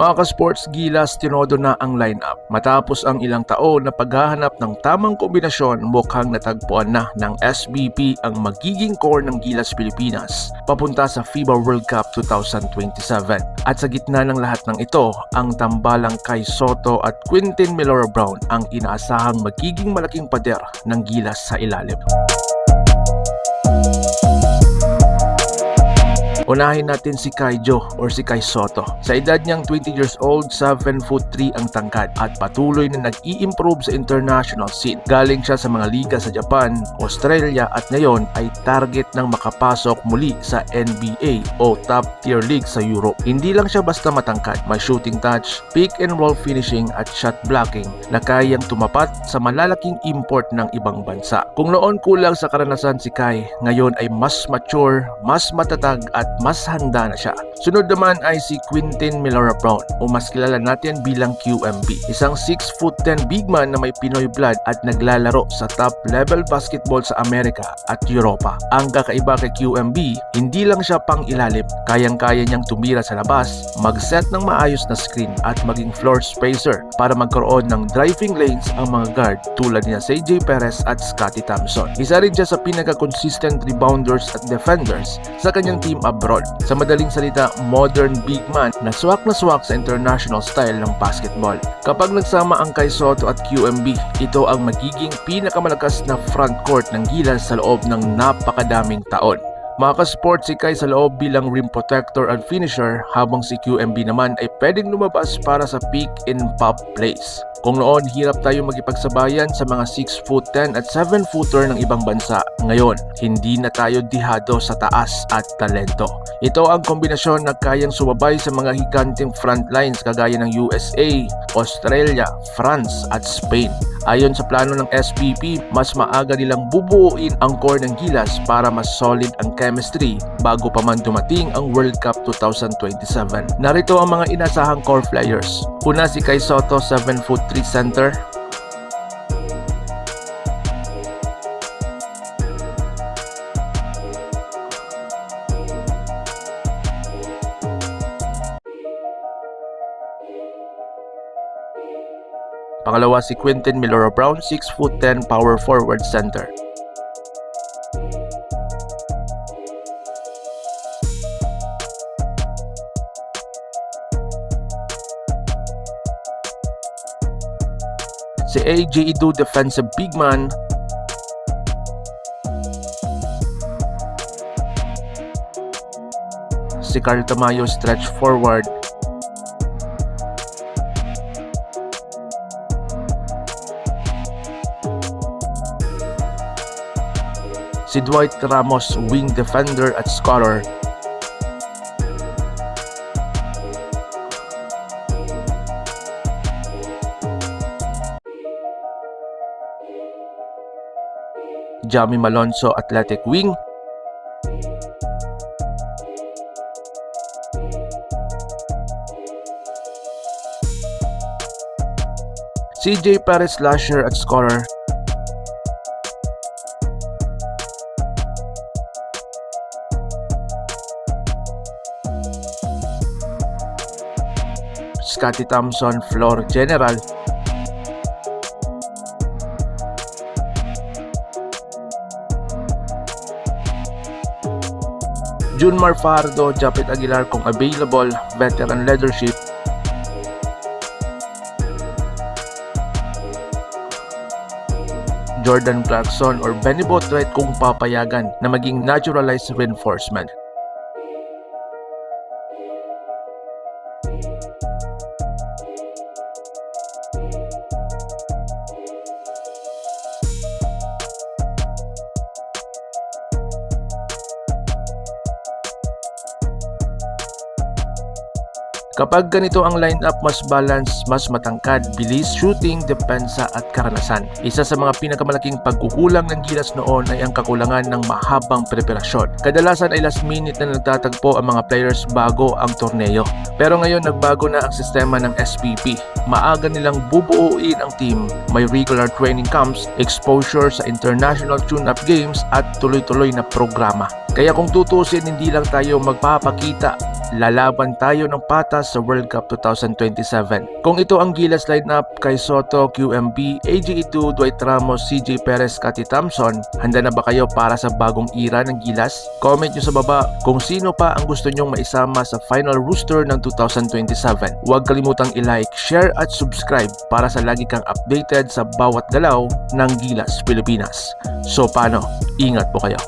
Mga ka-sports, Gilas tinodo na ang lineup. Matapos ang ilang taon na paghahanap ng tamang kombinasyon, mukhang natagpuan na ng SBP ang magiging core ng Gilas Pilipinas papunta sa FIBA World Cup 2027. At sa gitna ng lahat ng ito, ang tambalang kay Soto at Quintin Milora Brown ang inaasahang magiging malaking pader ng Gilas sa ilalim. Unahin natin si Kaijo or si Kai Soto. Sa edad niyang 20 years old, 7 foot 3 ang tangkad at patuloy na nag-i-improve sa international scene. Galing siya sa mga liga sa Japan, Australia at ngayon ay target ng makapasok muli sa NBA o top tier league sa Europe. Hindi lang siya basta matangkad, may shooting touch, pick and roll finishing at shot blocking na kayang tumapat sa malalaking import ng ibang bansa. Kung noon kulang sa karanasan si Kai, ngayon ay mas mature, mas matatag at mas handa na siya. Sunod naman ay si Quintin Milora Brown o mas kilala natin bilang QMB. Isang 6 foot 10 big man na may Pinoy blood at naglalaro sa top level basketball sa Amerika at Europa. Ang kakaiba kay QMB, hindi lang siya pang ilalim. Kayang-kaya niyang tumira sa labas, mag-set ng maayos na screen at maging floor spacer para magkaroon ng driving lanes ang mga guard tulad ni CJ Perez at Scottie Thompson. Isa rin siya sa pinaka-consistent rebounders at defenders sa kanyang team abroad. Sa madaling salita, modern big man na swak na swak sa international style ng basketball. Kapag nagsama ang kay Soto at QMB, ito ang magiging pinakamalakas na front court ng Gilas sa loob ng napakadaming taon. Mga ka-sport si Kai sa loob bilang rim protector at finisher habang si QMB naman ay pwedeng lumabas para sa pick and pop plays. Kung noon hirap tayo magipagsabayan sa mga 6 foot 10 at 7 footer ng ibang bansa, ngayon hindi na tayo dihado sa taas at talento. Ito ang kombinasyon na kayang sumabay sa mga higanting front lines kagaya ng USA, Australia, France at Spain. Ayon sa plano ng SPP, mas maaga nilang bubuuin ang core ng Gilas para mas solid ang chemistry bago pa man dumating ang World Cup 2027. Narito ang mga inasahang core players. Una si Kai Soto, 7 foot 3 center. Pangalawa si Quintin Milora Brown, 6 foot 10 power forward center. Si AJ Idu, defensive big man. Si Carl Tamayo, stretch forward. Si Dwight Ramos, wing defender at scorer. Jamie Malonzo, athletic wing. CJ Perez slasher at scorer. Scottie Thompson, floor general. Junmar Fardo, Japet Aguilar kung available, veteran leadership. Jordan Clarkson or Benny Boatwright kung papayagan na maging naturalized reinforcement. Kapag ganito ang lineup, mas balance, mas matangkad, bilis, shooting, depensa at karanasan. Isa sa mga pinakamalaking pagkukulang ng Gilas noon ay ang kakulangan ng mahabang preparasyon. Kadalasan ay last minute na nagtatagpo ang mga players bago ang torneo. Pero ngayon nagbago na ang sistema ng SPP. Maaga nilang bubuuin ang team, may regular training camps, exposure sa international tune-up games at tuloy-tuloy na programa. Kaya kung tutusin, hindi lang tayo magpapakita, lalaban tayo ng patas sa World Cup 2027. Kung ito ang Gilas lineup kay Soto, QMB, AJ2, Dwight Ramos, CJ Perez, Cathy Thompson, handa na ba kayo para sa bagong era ng Gilas? Comment nyo sa baba kung sino pa ang gusto nyong maisama sa final rooster ng 2027. Huwag kalimutang i-like, share at subscribe para sa lagi kang updated sa bawat galaw ng Gilas Pilipinas. So paano? Ingat po kayo.